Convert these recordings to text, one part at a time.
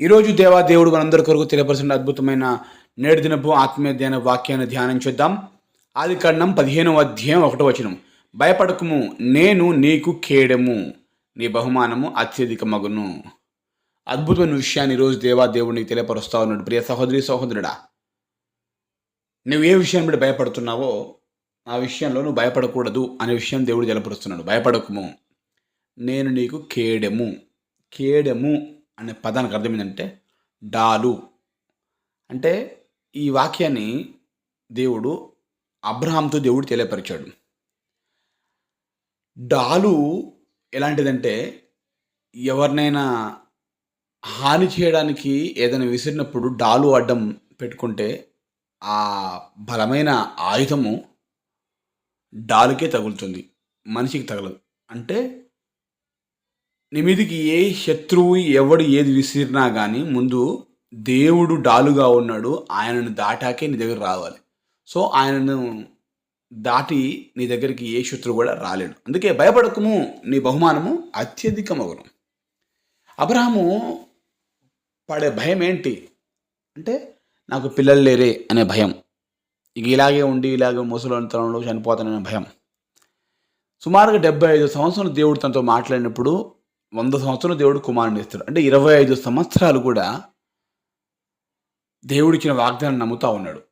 ఈరోజు దేవా దేవుడు మనందరి కొరకు తెలియపరిచిన అద్భుతమైన నేడు దినపు ఆత్మీయ ధ్యాన వాక్యాన్ని ధ్యానం చేద్దాం. ఆది కాండం పదిహేనవ అధ్యాయం ఒకటో వచనం. భయపడకము నేను నీకు కేడము నీ బహుమానము అత్యధిక మగును అద్భుతమైన విషయాన్ని ఈరోజు దేవా దేవుడు తెలియపరుస్తా ఉన్నాడు. ప్రియ సహోదరి సహోదరుడా నువ్వు ఏ విషయాన్ని మీద భయపడుతున్నావో ఆ విషయంలో నువ్వు భయపడకూడదు అనే విషయం దేవుడు తెలపరుస్తున్నాడు భయపడకము నేను నీకు కేడము కేడము అనే పదానికి అర్థం ఏంటంటే డాలు. అంటే ఈ వాక్యాన్ని దేవుడు అబ్రహాంతో దేవుడు తెలియపరిచాడు. డాలు ఎలాంటిదంటే ఎవరినైనా హాని చేయడానికి ఏదైనా విసిరినప్పుడు డాలు అడ్డం పెట్టుకుంటే ఆ బలమైన ఆయుధము డాలుకే తగులుతుంది మనిషికి తగలదు. అంటే నీ మీదికి ఏ శత్రువు ఎవడు ఏది విసిరినా కానీ ముందు దేవుడు డాలుగా ఉన్నాడు. ఆయనను దాటాకే నీ దగ్గర రావాలి. సో ఆయనను దాటి నీ దగ్గరికి ఏ శత్రువు కూడా రాలేడు. అందుకే భయపడకము. నీ బహుమానము అత్యధికమగును. అబ్రహాము పడే భయం ఏంటి? అంటే నాకు పిల్లలు లేరే అనే భయం. ఇక ఇలాగే ఉండి ఇలాగే ముసలితనంలో చనిపోతాననే భయం. సుమారుగా డెబ్బై ఐదు సంవత్సరాలు దేవుడు తనతో మాట్లాడినప్పుడు వంద సంవత్సరం దేవుడు కుమారుని ఇస్తాడు అంటే ఇరవై ఐదు సంవత్సరాలు కూడా దేవుడిచ్చిన వాగ్దానం నమ్ముతా ఉన్నాడు.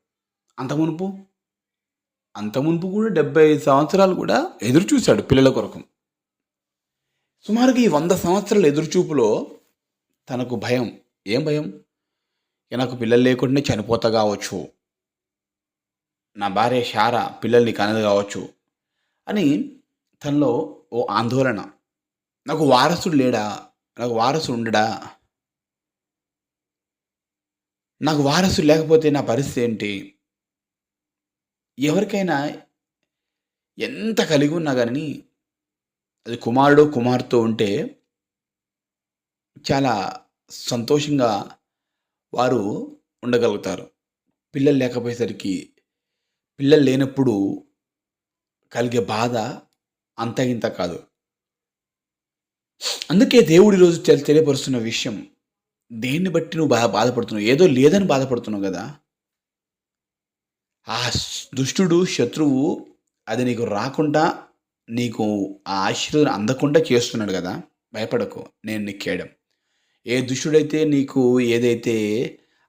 అంత మునుపు? అంత మునుపు కూడా డెబ్బై ఐదు సంవత్సరాలు కూడా ఎదురు చూశాడు పిల్లల కొరకు. సుమారుగా ఈ వంద సంవత్సరాల ఎదురుచూపులో తనకు భయం. ఏం భయం? నాకు పిల్లలు లేకుండానే చనిపోతా కావచ్చు. నా భార్య శారా పిల్లల్ని కనదు కావచ్చు అని తనలో ఓ ఆందోళన. నాకు వారసుడు లేడా? నాకు వారసుడు ఉండడా? నాకు వారసుడు లేకపోతే నా పరిస్థితి ఏంటి? ఎవరికైనా ఎంత కలిగి ఉన్నా కానీ అది కుమారుడు కుమార్తె ఉంటే చాలా సంతోషంగా వారు ఉండగలుగుతారు. పిల్లలు లేకపోయేసరికి పిల్లలు లేనప్పుడు కలిగే బాధ అంత ఇంత కాదు. అందుకే దేవుడు ఈరోజు తెలి- తెలియపరుస్తున్న విషయం దేన్ని బట్టి నువ్వు బాగా బాధపడుతున్నావు? ఏదో లేదని బాధపడుతున్నావు కదా? ఆ దుష్టుడు శత్రువు అది నీకు రాకుండా నీకు ఆ ఆశీర్వాదం అందకుండా చేస్తున్నాడు కదా? భయపడకు నేను నీకు ఏ దుష్టుడైతే నీకు ఏదైతే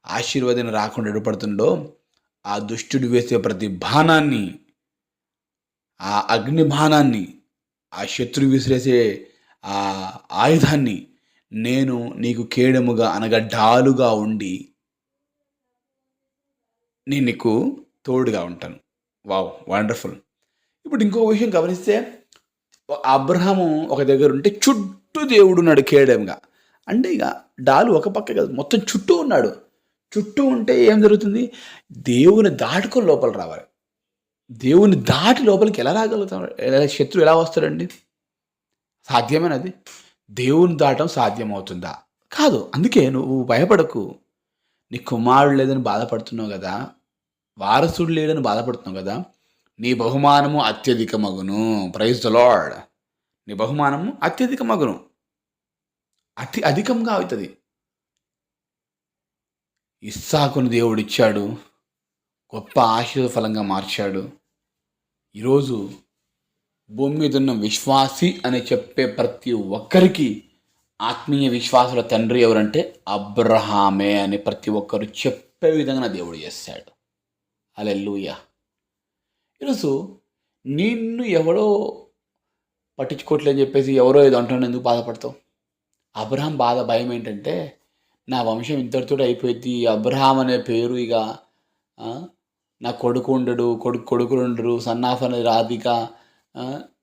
ఆశీర్వాదం రాకుండా ఎడపడుతుందో ఆ దుష్టుడు వేసే ప్రతి బాణాన్ని ఆ అగ్ని బాణాన్ని ఆ శత్రువు విసిరేసే ఆ ఆయుధాన్ని నేను నీకు కేడముగా అనగా డాలుగా ఉండి నేను నీకు తోడుగా ఉంటాను. Wow wonderful. ఇప్పుడు ఇంకో విషయం గమనిస్తే అబ్రహాము ఒక దగ్గర ఉంటే చుట్టూ దేవుడు ఉన్నాడు కేడముగా. అంటే ఇక డాలు ఒక పక్క కాదు మొత్తం చుట్టూ ఉన్నాడు. చుట్టూ ఉంటే ఏం జరుగుతుంది? దేవుని దాటుకొని లోపల రావాలి. దేవుని దాటి లోపలికి ఎలా రాగలుగుతాం? ఎలా శత్రువు ఎలా వస్తాడండి? సాధ్యమేనది? దేవుని దాటం సాధ్యమవుతుందా? కాదు అందుకే నువ్వు భయపడకు. నీ కుమారుడు లేదని బాధపడుతున్నావు కదా? వారసుడు లేడని బాధపడుతున్నావు కదా? నీ బహుమానము అత్యధిక మగును ప్రైజ్ ద లార్డ్ నీ బహుమానము అత్యధిక మగును అతి అధికంగా అవుతుంది. ఇస్సాకును దేవుడిచ్చాడు గొప్ప ఆశీర్వాద ఫలంగా మార్చాడు. ఈరోజు భూమి మీద ఉన్న విశ్వాసి అని చెప్పే ప్రతి ఒక్కరికి ఆత్మీయ విశ్వాసుల తండ్రి ఎవరంటే అబ్రహామే అని ప్రతి ఒక్కరు చెప్పే విధంగా దేవుడు చేస్తాడు. అలెల్లుయ ఈరోజు నిన్ను ఎవడో పట్టించుకోవట్లేదని చెప్పేసి ఎవరో ఏదో అంటున్నాడు ఎందుకు బాధపడతావు? అబ్రహాం బాధ భయం ఏంటంటే నా వంశం ఇంతటితో అయిపోయింది అబ్రహాం అనే పేరు ఇక నా కొడుకు ఉండడు కొడుకు కొడుకులు ఉండరు సన్నాఫ్ అనేది రాధిక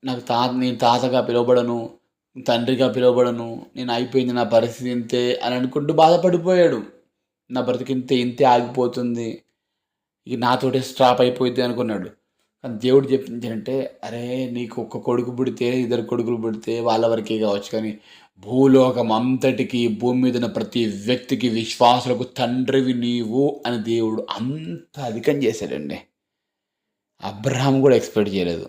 నాకు తా నేను తాతగా పిలువబడను తండ్రిగా పిలువబడను నేను అయిపోయింది నా పరిస్థితి ఇంతే అని అనుకుంటూ బాధపడిపోయాడు. నా బ్రతికి ఇంతే ఇంతే ఆగిపోతుంది. ఇక నాతోటే స్టాప్ అయిపోయింది అనుకున్నాడు. కానీ దేవుడు చెప్పింది అరే నీకు ఒక్క కొడుకు పుడితే ఇద్దరు కొడుకులు పుడితే వాళ్ళ వరకే కావచ్చు. కానీ భూలోకం అంతటికి భూమి మీద ఉన్న ప్రతి వ్యక్తికి విశ్వాసులకు తండ్రివి నీవు అని దేవుడు అంత అధికం చేశాడండి. అబ్రహాం కూడా ఎక్స్పెక్ట్ చేయలేదు.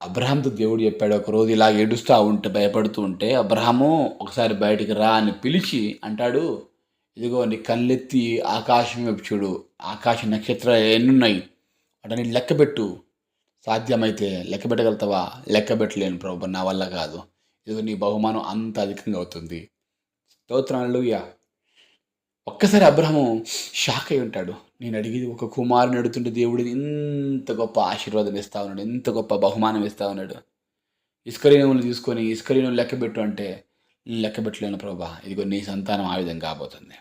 అబ్రహాంతో దేవుడు చెప్పాడు ఒకరోజు ఇలా ఏడుస్తూ ఉంటే భయపడుతూ ఉంటే అబ్రహాము ఒకసారి బయటికి రా అని పిలిచి అంటాడు ఇదిగో నీ కళ్ళెత్తి ఆకాశం వైపు చూడు ఆకాశ నక్షత్రాలు ఎన్నున్నాయి వాటిని లెక్కబెట్టు సాధ్యమైతే లెక్కబెట్టగలుగుతావా? లెక్కబెట్టలేను లెక్క పెట్టలేను ప్రభు నా వల్ల కాదు ఇదిగో నీ బహుమానం అంత అధికంగా అవుతుంది. స్తోత్రాలు ఒక్కసారి అబ్రహము షాక్ అయి ఉంటాడు నేను అడిగేది ఒక కుమారుని అడుగుతుంటే దేవుడు ఇంత గొప్ప ఆశీర్వాదం ఇస్తా ఉన్నాడు ఇంత గొప్ప బహుమానం ఇస్తా ఉన్నాడు. ఇస్కరీనములు తీసుకొని ఇస్కరీనం లెక్కబెట్టు అంటే లెక్కబెట్టలేను లెక్క పెట్టలేను ప్రభా. ఇదిగో నీ సంతానం ఆ విధంగా కాబోతుంది.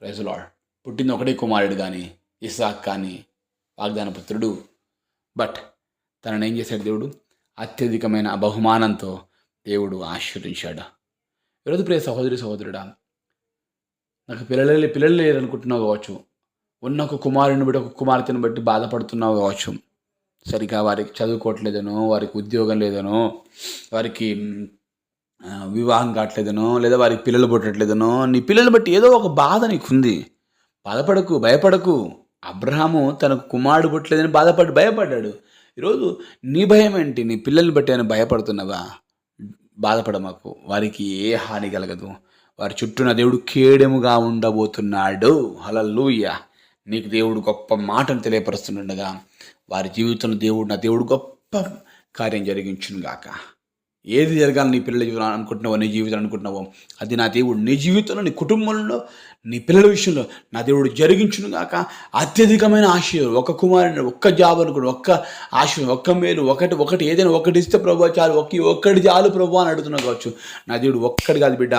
ప్రైజులాడ్ పుట్టింది ఒకటే కుమారుడు కానీ ఇసాక్ కానీ వాగ్దాన పుత్రుడు. బట్ తనను ఏం చేశాడు దేవుడు? అత్యధికమైన బహుమానంతో దేవుడు ఆశీర్వదించాడు. ఈరోజు ప్రియ సహోదరి సహోదరుడా నాకు పిల్లలు పిల్లలు లేరు అనుకుంటున్నావు కావచ్చు. ఉన్న ఒక కుమారుని బట్టి ఒక కుమార్తెను బట్టి బాధపడుతున్నావు కావచ్చు. సరిగా వారికి చదువుకోవట్లేదనో వారికి ఉద్యోగం లేదనో వారికి వివాహం కావట్లేదనో లేదా వారికి పిల్లలు పుట్టట్లేదనో నీ పిల్లలు బట్టి ఏదో ఒక బాధ నీకుంది. బాధపడకు భయపడకు. అబ్రహాము తనకు కుమారుడు పుట్టలేదని బాధపడి భయపడ్డాడు. ఈరోజు నీ భయం ఏంటి? నీ పిల్లల్ని బట్టి అని భయపడుతున్నావా? బాధపడమాకు. వారికి ఏ హాని కలగదు. వారి చుట్టూన దేవుడు కేడెముగా ఉండబోతున్నాడు. హలలుయ నీకు దేవుడు గొప్ప మాటను తెలియపరుస్తుండగా వారి జీవితంలో దేవుడు నా దేవుడు గొప్ప కార్యం జరిగించును గాక ఏది జరగాలి నీ పిల్లల జీవితం అనుకుంటున్నావో నీ జీవితం అనుకుంటున్నావో అది నా దేవుడు నీ జీవితంలో నీ కుటుంబంలో నీ పిల్లల విషయంలో నా దేవుడు జరిగించును గాక అత్యధికమైన ఆశీర్వాదం ఒక కుమారుని ఒక్క జాబ్ అనుకుని ఒక్క ఆశీర్వాదం ఒక్క మేలు ఒకటి ఒకటి ఏదైనా ఒకటి ఇస్తే ప్రభు చాలు ఒక్క ఒక్కటి చాలు ప్రభు అని అడుగుతున్నా కావచ్చు. నా దేవుడు ఒక్కటి కాదు బిడ్డ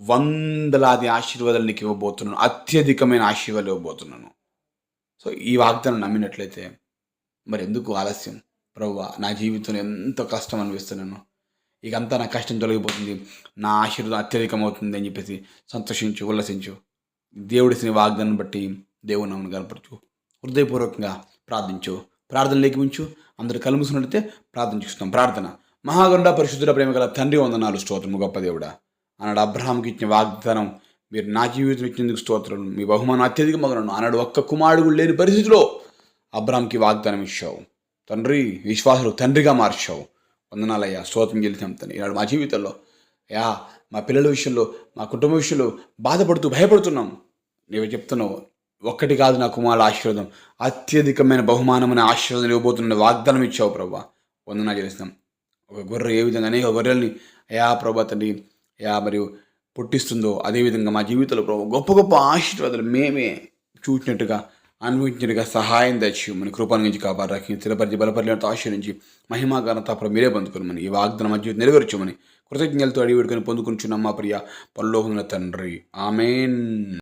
వందలాది ఆశీర్వాదాలు నీకు ఇవ్వబోతున్నాను అత్యధికమైన ఆశీర్వాదాలు ఇవ్వబోతున్నాను. సో ఈ వాగ్దానం నమ్మినట్లయితే మరి ఎందుకు ఆలస్యం? ప్రవ్వ నా జీవితంలో ఎంతో కష్టం అనిపిస్తున్నాను. ఇక అంతా నా కష్టం తొలగిపోతుంది. నా ఆశీర్వాదం అత్యధికమవుతుంది అని చెప్పేసి సంతోషించు ఉల్లసించు. దేవుడిసిన వాగ్దానం బట్టి దేవుని నామను కనపరచు. హృదయపూర్వకంగా ప్రార్థించు. ప్రార్థన లేఖించు. అందరు కలుముసినట్లయితే ప్రార్థన చూస్తున్నాం. ప్రార్థన. మహాగండ పరిశుద్ధుల ప్రేమ గల తండ్రి వందనాలు స్తోత్రము గొప్ప దేవుడా. అన్నాడు అబ్రహాంకి ఇచ్చిన వాగ్దానం మీరు నా జీవితం ఇచ్చినందుకు స్తోత్రం మీ బహుమానం అత్యధిక మగనను అన్నాడు ఒక్క కుమారుడు లేని పరిస్థితిలో అబ్రామ్కి వాగ్దానం ఇచ్చావు. తండ్రి విశ్వాసులు తండ్రిగా మార్చావు. వందనాలయ్యా స్తోత్రం చెల్లి తండ్రి. ఈనాడు మా జీవితంలో యా మా పిల్లల విషయంలో మా కుటుంబ విషయంలో బాధపడుతూ భయపడుతున్నాం. నీవు చెప్తున్నావు ఒక్కటి కాదు నా కుమారుల ఆశీర్వాదం. అత్యధికమైన బహుమానమైన ఆశీర్వాదం ఇవ్వబోతున్న వాగ్దానం ఇచ్చావు ప్రభా. వందనా చేస్తాం ఒక గొర్రె ఏ విధంగా అనేక గొర్రెల్ని అయా ప్రభా తండ్రి యా మరియు పుట్టిస్తుందో అదేవిధంగా మా జీవితంలో ప్రభు గొప్ప గొప్ప ఆశీర్వాదాలు మేమే చూసినట్టుగా అనుభవించినట్టుగా సహాయం తెచ్చి మన కృపణ నుంచి కాపాడరాకి స్థిరపరిచి బలపరితో ఆశీర్వించి మహిమాగానత అప్పుడు మీరే పొందుకోమని ఈ వాగ్దానం మధ్య నెరవేర్చమని కృతజ్ఞతలతో అడిగి వేడుకొని పొందుకుంటున్నాం మా ప్రియ పల్లోహుల తండ్రి. ఆమెన్.